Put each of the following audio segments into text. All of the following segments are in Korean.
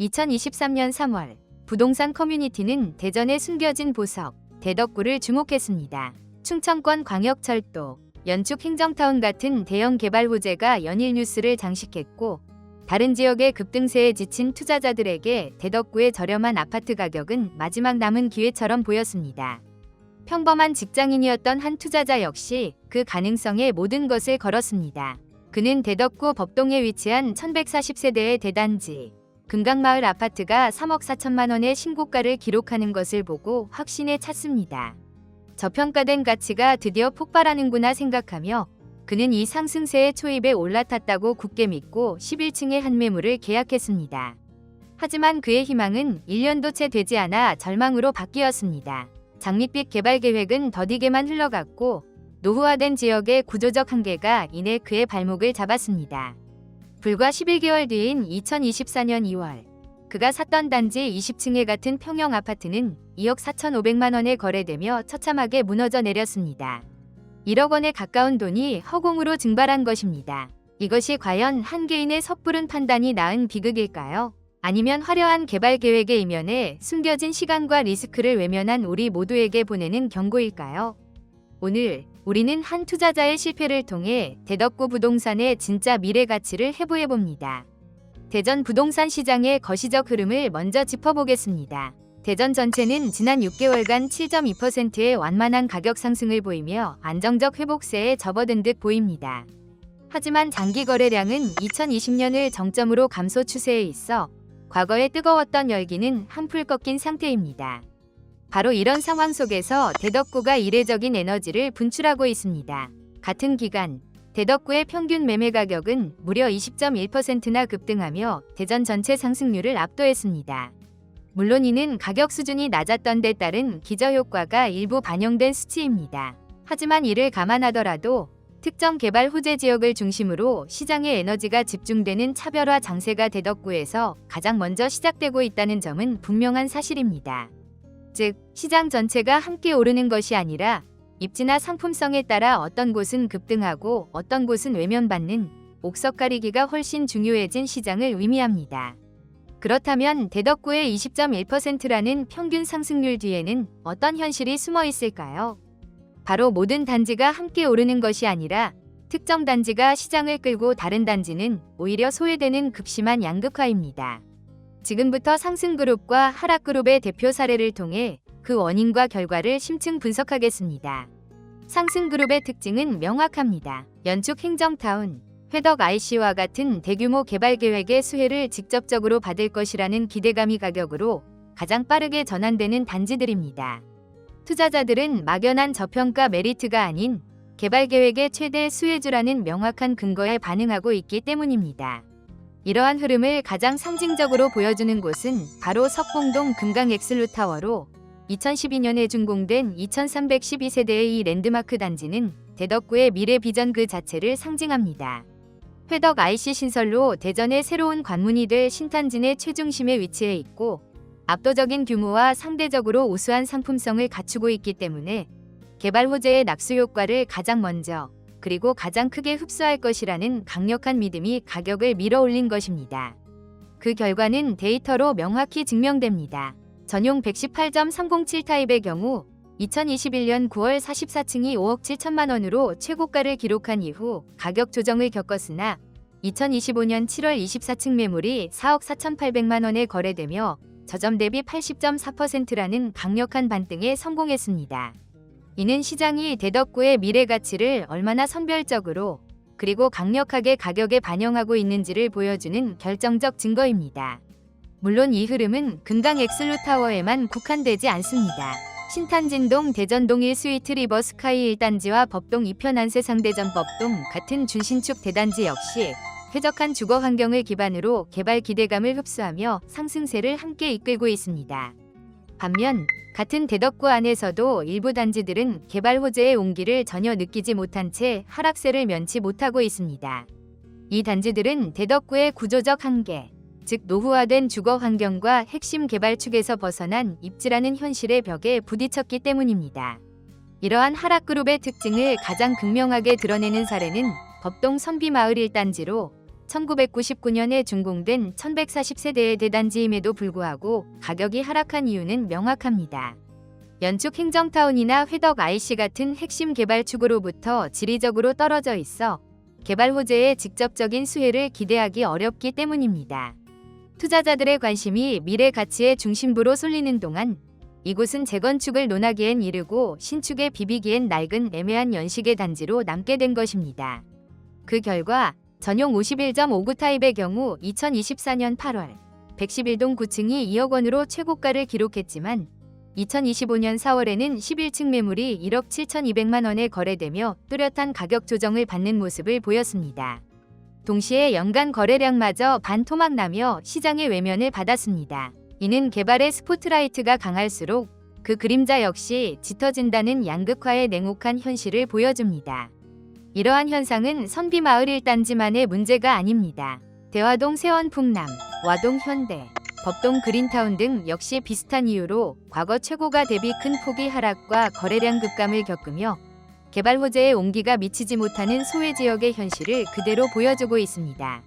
2023년 3월 부동산 커뮤니티는 대전의 숨겨진 보석, 대덕구를 주목했습니다. 충청권 광역철도, 연축 행정타운 같은 대형 개발 호재가 연일 뉴스를 장식했고 다른 지역의 급등세에 지친 투자자들에게 대덕구의 저렴한 아파트 가격은 마지막 남은 기회처럼 보였습니다. 평범한 직장인이었던 한 투자자 역시 그 가능성에 모든 것을 걸었습니다. 그는 대덕구 법동에 위치한 1140세대의 대단지 금강마을 아파트가 3억 4천만 원의 신고가를 기록하는 것을 보고 확신에 찼습니다. 저평가된 가치가 드디어 폭발하는구나 생각하며 그는 이 상승세의 초입에 올라탔다고 굳게 믿고 11층의 한 매물을 계약했습니다. 하지만 그의 희망은 1년도 채 되지 않아 절망으로 바뀌었습니다. 장밋빛 개발 계획은 더디게만 흘러갔고 노후화된 지역의 구조적 한계가 이내 그의 발목을 잡았습니다. 불과 11개월 뒤인 2024년 2월 그가 샀던 단지 20층의 같은 평형 아파트는 2억 4,500만 원에 거래되며 처참하게 무너져 내렸습니다. 1억 원에 가까운 돈이 허공으로 증발한 것입니다. 이것이 과연 한 개인의 섣부른 판단이 낳은 비극일까요? 아니면 화려한 개발 계획의 이면에 숨겨진 시간과 리스크를 외면한 우리 모두에게 보내는 경고일까요? 오늘 우리는 한 투자자의 실패를 통해 대덕구 부동산의 진짜 미래 가치를 해부해 봅니다. 대전 부동산 시장의 거시적 흐름을 먼저 짚어보겠습니다. 대전 전체는 지난 6개월간 7.2%의 완만한 가격 상승을 보이며 안정적 회복세에 접어든 듯 보입니다. 하지만 장기 거래량은 2020년을 정점으로 감소 추세에 있어 과거의 뜨거웠던 열기는 한풀 꺾인 상태입니다. 바로 이런 상황 속에서 대덕구가 이례적인 에너지를 분출하고 있습니다. 같은 기간 대덕구의 평균 매매 가격은 무려 20.1%나 급등하며 대전 전체 상승률을 압도했습니다. 물론 이는 가격 수준이 낮았던 데 따른 기저효과가 일부 반영된 수치입니다. 하지만 이를 감안하더라도 특정 개발 호재 지역을 중심으로 시장의 에너지가 집중되는 차별화 장세가 대덕구에서 가장 먼저 시작되고 있다는 점은 분명한 사실입니다. 즉, 시장 전체가 함께 오르는 것이 아니라 입지나 상품성에 따라 어떤 곳은 급등하고 어떤 곳은 외면받는 옥석 가리기가 훨씬 중요해진 시장을 의미합니다. 그렇다면 대덕구의 20.1%라는 평균 상승률 뒤에는 어떤 현실이 숨어 있을까요? 바로 모든 단지가 함께 오르는 것이 아니라 특정 단지가 시장을 끌고 다른 단지는 오히려 소외되는 극심한 양극화입니다. 지금부터 상승그룹과 하락그룹의 대표 사례를 통해 그 원인과 결과를 심층 분석하겠습니다. 상승그룹의 특징은 명확합니다. 연축 행정타운, 회덕 IC와 같은 대규모 개발 계획의 수혜를 직접적으로 받을 것이라는 기대감이 가격으로 가장 빠르게 전환되는 단지들입니다. 투자자들은 막연한 저평가 메리트가 아닌 개발 계획의 최대 수혜주라는 명확한 근거에 반응하고 있기 때문입니다. 이러한 흐름을 가장 상징적으로 보여주는 곳은 바로 석봉동 금강 엑슬루타워로 2012년에 준공된 2312세대의 이 랜드마크 단지는 대덕구의 미래 비전 그 자체를 상징합니다. 회덕 IC 신설로 대전의 새로운 관문이 될 신탄진의 최중심에 위치해 있고 압도적인 규모와 상대적으로 우수한 상품성을 갖추고 있기 때문에 개발 호재의 낙수 효과를 가장 먼저 그리고 가장 크게 흡수할 것이라는 강력한 믿음이 가격을 밀어 올린 것입니다. 그 결과는 데이터로 명확히 증명됩니다. 전용 118.307 타입의 경우 2021년 9월 44층이 5억 7천만 원으로 최고가를 기록한 이후 가격 조정을 겪었으나 2025년 7월 24층 매물이 4억 4,800만 원에 거래되며 저점 대비 80.4%라는 강력한 반등에 성공했습니다. 이는 시장이 대덕구의 미래 가치를 얼마나 선별적으로 그리고 강력하게 가격에 반영하고 있는지를 보여주는 결정적 증거입니다. 물론 이 흐름은 금강 엑슬루타워에만 국한되지 않습니다. 신탄진동 대전동 1스위트 리버 스카이 1단지와 법동 2편 안세 상대전 법동 같은 준신축 대단지 역시 쾌적한 주거 환경을 기반으로 개발 기대감을 흡수하며 상승세를 함께 이끌고 있습니다. 반면 같은 대덕구 안에서도 일부 단지들은 개발 호재의 온기를 전혀 느끼지 못한 채 하락세를 면치 못하고 있습니다. 이 단지들은 대덕구의 구조적 한계, 즉 노후화된 주거 환경과 핵심 개발 축에서 벗어난 입지라는 현실의 벽에 부딪혔기 때문입니다. 이러한 하락 그룹의 특징을 가장 극명하게 드러내는 사례는 법동 선비마을 1단지로 1999년에 준공된 1140세대의 대단지임에도 불구하고 가격이 하락한 이유는 명확합니다. 연축 행정타운이나 회덕 IC 같은 핵심 개발 축으로부터 지리적으로 떨어져 있어 개발 호재의 직접적인 수혜를 기대하기 어렵기 때문입니다. 투자자들의 관심이 미래 가치의 중심부로 쏠리는 동안 이곳은 재건축을 논하기엔 이르고 신축에 비비기엔 낡은 애매한 연식의 단지로 남게 된 것입니다. 그 결과 전용 51.59 타입의 경우 2024년 8월 111동 9층이 2억 원으로 최고가를 기록했지만 2025년 4월에는 11층 매물이 1억 7,200만 원에 거래되며 뚜렷한 가격 조정을 받는 모습을 보였습니다. 동시에 연간 거래량마저 반토막 나며 시장의 외면을 받았습니다. 이는 개발의 스포트라이트가 강할수록 그 그림자 역시 짙어진다는 양극화의 냉혹한 현실을 보여줍니다. 이러한 현상은 선비마을 1단지만의 문제가 아닙니다. 대화동 세원 풍남, 와동 현대, 법동 그린타운 등 역시 비슷한 이유로 과거 최고가 대비 큰 폭의 하락과 거래량 급감을 겪으며 개발 호재의 온기가 미치지 못하는 소외 지역의 현실을 그대로 보여주고 있습니다.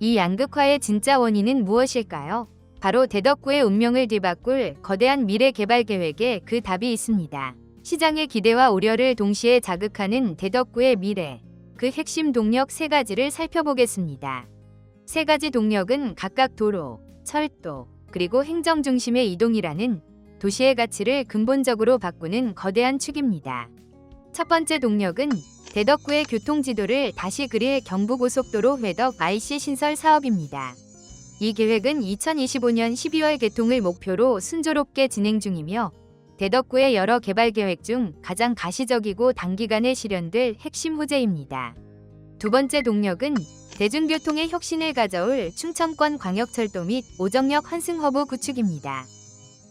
이 양극화의 진짜 원인은 무엇일까요? 바로 대덕구의 운명을 뒤바꿀 거대한 미래 개발 계획에 그 답이 있습니다. 시장의 기대와 우려를 동시에 자극하는 대덕구의 미래, 그 핵심 동력 세 가지를 살펴보겠습니다. 세 가지 동력은 각각 도로, 철도, 그리고 행정 중심의 이동이라는 도시의 가치를 근본적으로 바꾸는 거대한 축입니다. 첫 번째 동력은 대덕구의 교통 지도를 다시 그릴 경부고속도로 회덕 IC 신설 사업입니다. 이 계획은 2025년 12월 개통을 목표로 순조롭게 진행 중이며 대덕구의 여러 개발 계획 중 가장 가시적이고 단기간에 실현될 핵심 호재입니다. 두 번째 동력은 대중교통의 혁신을 가져올 충청권 광역철도 및 오정역 환승허브 구축입니다.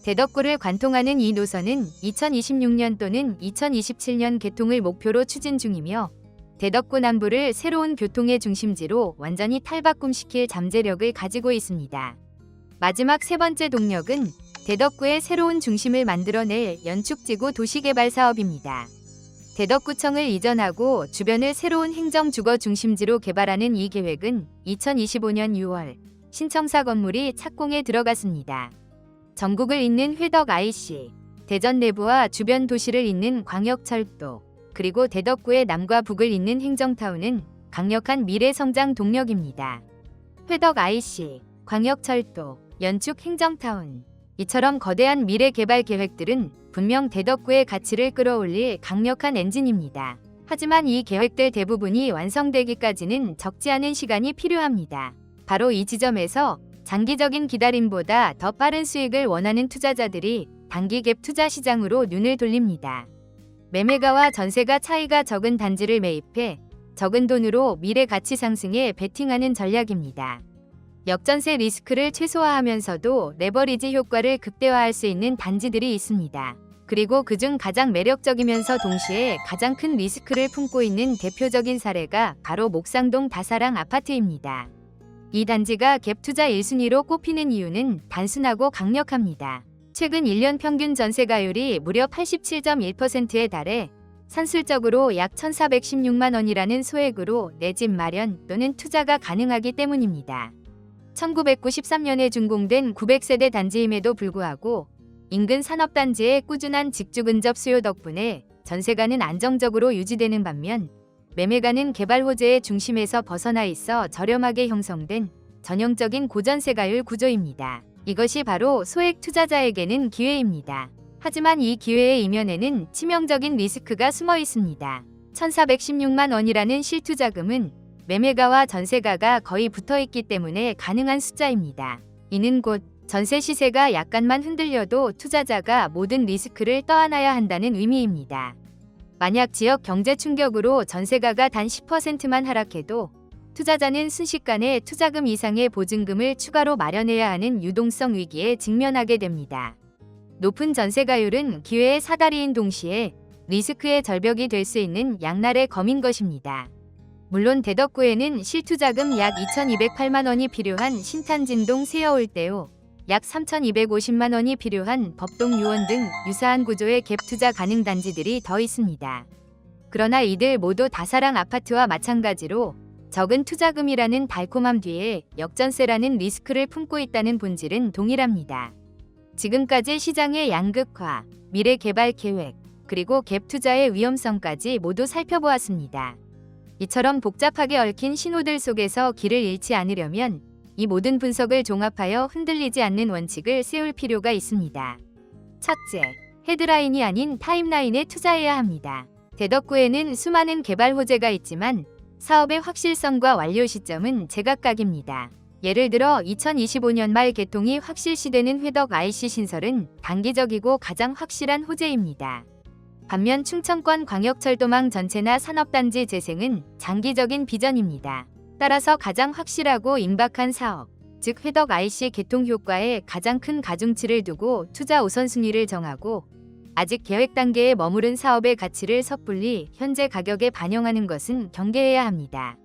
대덕구를 관통하는 이 노선은 2026년 또는 2027년 개통을 목표로 추진 중이며 대덕구 남부를 새로운 교통의 중심지로 완전히 탈바꿈시킬 잠재력을 가지고 있습니다. 마지막 세 번째 동력은 대덕구의 새로운 중심을 만들어낼 연축지구 도시개발 사업입니다. 대덕구청을 이전하고 주변을 새로운 행정 주거 중심지로 개발하는 이 계획은 2025년 6월 신청사 건물이 착공에 들어갔습니다. 전국을 잇는 회덕 IC, 대전 내부와 주변 도시를 잇는 광역철도, 그리고 대덕구의 남과 북을 잇는 행정타운은 강력한 미래 성장 동력입니다. 회덕 IC, 광역철도, 연축 행정타운. 이처럼 거대한 미래 개발 계획들은 분명 대덕구의 가치를 끌어올릴 강력한 엔진입니다. 하지만 이 계획들 대부분이 완성되기까지는 적지 않은 시간이 필요합니다. 바로 이 지점에서 장기적인 기다림보다 더 빠른 수익을 원하는 투자자들이 단기 갭 투자 시장으로 눈을 돌립니다. 매매가와 전세가 차이가 적은 단지를 매입해 적은 돈으로 미래 가치 상승에 베팅하는 전략입니다. 역전세 리스크를 최소화하면서도 레버리지 효과를 극대화할 수 있는 단지들이 있습니다. 그리고 그중 가장 매력적이면서 동시에 가장 큰 리스크를 품고 있는 대표적인 사례가 바로 목상동 다사랑 아파트입니다. 이 단지가 갭 투자 1순위로 꼽히는 이유는 단순하고 강력합니다. 최근 1년 평균 전세가율이 무려 87.1%에 달해 산술적으로 약 1,416만 원이라는 소액으로 내 집 마련 또는 투자가 가능하기 때문입니다. 1993년에 준공된 900세대 단지임에도 불구하고 인근 산업단지의 꾸준한 직주 근접 수요 덕분에 전세가는 안정적으로 유지되는 반면 매매가는 개발 호재의 중심에서 벗어나 있어 저렴하게 형성된 전형적인 고전세가율 구조입니다. 이것이 바로 소액 투자자에게는 기회입니다. 하지만 이 기회의 이면에는 치명적인 리스크가 숨어 있습니다. 1,416만 원이라는 실투자금은 매매가와 전세가가 거의 붙어 있기 때문에 가능한 숫자입니다. 이는 곧 전세 시세가 약간만 흔들려도 투자자가 모든 리스크를 떠안아야 한다는 의미입니다. 만약 지역 경제 충격으로 전세가가 단 10%만 하락해도 투자자는 순식간에 투자금 이상의 보증금을 추가로 마련해야 하는 유동성 위기에 직면하게 됩니다. 높은 전세가율은 기회의 사다리인 동시에 리스크의 절벽이 될 수 있는 양날의 검인 것입니다. 물론 대덕구에는 실투자금 약 2,208만 원이 필요한 신탄진동 세여올대요. 약 3,250만 원이 필요한 법동 유원 등 유사한 구조의 갭 투자 가능 단지들이 더 있습니다. 그러나 이들 모두 다사랑 아파트와 마찬가지로 적은 투자금이라는 달콤함 뒤에 역전세라는 리스크를 품고 있다는 본질은 동일합니다. 지금까지 시장의 양극화, 미래 개발 계획, 그리고 갭 투자의 위험성까지 모두 살펴보았습니다. 이처럼 복잡하게 얽힌 신호들 속에서 길을 잃지 않으려면 이 모든 분석을 종합하여 흔들리지 않는 원칙을 세울 필요가 있습니다. 첫째, 헤드라인이 아닌 타임라인에 투자해야 합니다. 대덕구에는 수많은 개발 호재가 있지만 사업의 확실성과 완료 시점은 제각각입니다. 예를 들어 2025년 말 개통이 확실시되는 회덕 IC 신설은 단기적이고 가장 확실한 호재입니다. 반면 충청권 광역철도망 전체나 산업단지 재생은 장기적인 비전입니다. 따라서 가장 확실하고 임박한 사업, 즉 회덕 IC 개통 효과에 가장 큰 가중치를 두고 투자 우선순위를 정하고 아직 계획 단계에 머무른 사업의 가치를 섣불리 현재 가격에 반영하는 것은 경계해야 합니다.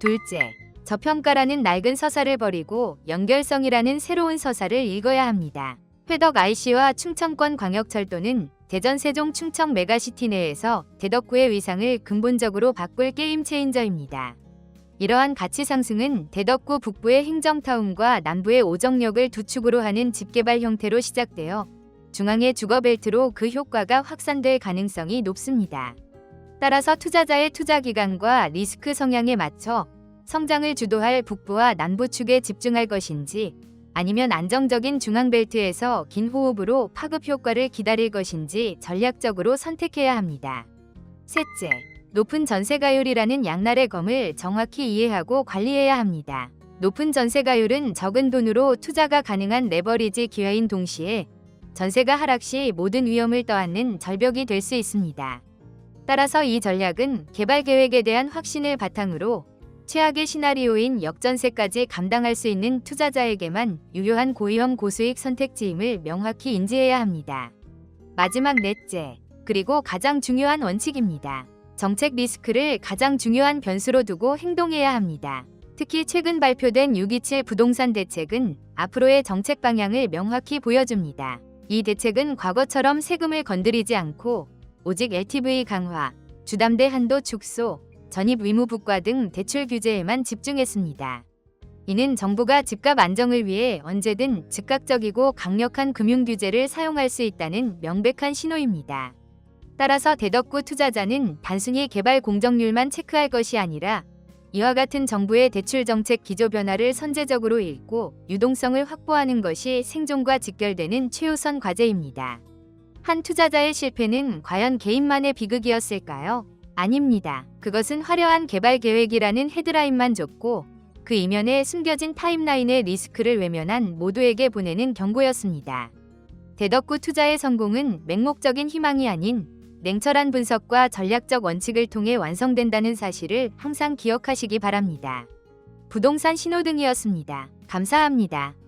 둘째, 저평가라는 낡은 서사를 버리고 연결성이라는 새로운 서사를 읽어야 합니다. 회덕 IC와 충청권 광역철도는 대전 세종 충청 메가시티 내에서 대덕구의 위상을 근본적으로 바꿀 게임 체인저입니다. 이러한 가치 상승은 대덕구 북부의 행정타운과 남부의 오정역을 두 축으로 하는 집개발 형태로 시작되어 중앙의 주거벨트로 그 효과가 확산될 가능성이 높습니다. 따라서 투자자의 투자 기간과 리스크 성향에 맞춰 성장을 주도할 북부와 남부 축에 집중할 것인지 아니면 안정적인 중앙벨트에서 긴 호흡으로 파급 효과를 기다릴 것인지 전략적으로 선택해야 합니다. 셋째, 높은 전세가율이라는 양날의 검을 정확히 이해하고 관리해야 합니다. 높은 전세가율은 적은 돈으로 투자가 가능한 레버리지 기회인 동시에 전세가 하락 시 모든 위험을 떠안는 절벽이 될 수 있습니다. 따라서 이 전략은 개발 계획에 대한 확신을 바탕으로 최악의 시나리오인 역전세까지 감당할 수 있는 투자자에게만 유효한 고위험 고수익 선택지임을 명확히 인지해야 합니다. 마지막 넷째, 그리고 가장 중요한 원칙입니다. 정책 리스크를 가장 중요한 변수로 두고 행동해야 합니다. 특히 최근 발표된 627 부동산 대책은 앞으로의 정책 방향을 명확히 보여줍니다. 이 대책은 과거처럼 세금을 건드리지 않고 오직 LTV 강화, 주담대 한도 축소, 전입 의무 부과 등 대출 규제에만 집중했습니다. 이는 정부가 집값 안정을 위해 언제든 즉각적이고 강력한 금융 규제를 사용할 수 있다는 명백한 신호입니다. 따라서 대덕구 투자자는 단순히 개발 공정률만 체크할 것이 아니라 이와 같은 정부의 대출 정책 기조 변화를 선제적으로 읽고 유동성을 확보하는 것이 생존과 직결되는 최우선 과제입니다. 한 투자자의 실패는 과연 개인만의 비극이었을까요? 아닙니다. 그것은 화려한 개발 계획이라는 헤드라인만 줬고 그 이면에 숨겨진 타임라인의 리스크를 외면한 모두에게 보내는 경고였습니다. 대덕구 투자의 성공은 맹목적인 희망이 아닌 냉철한 분석과 전략적 원칙을 통해 완성된다는 사실을 항상 기억하시기 바랍니다. 부동산 신호등이었습니다. 감사합니다.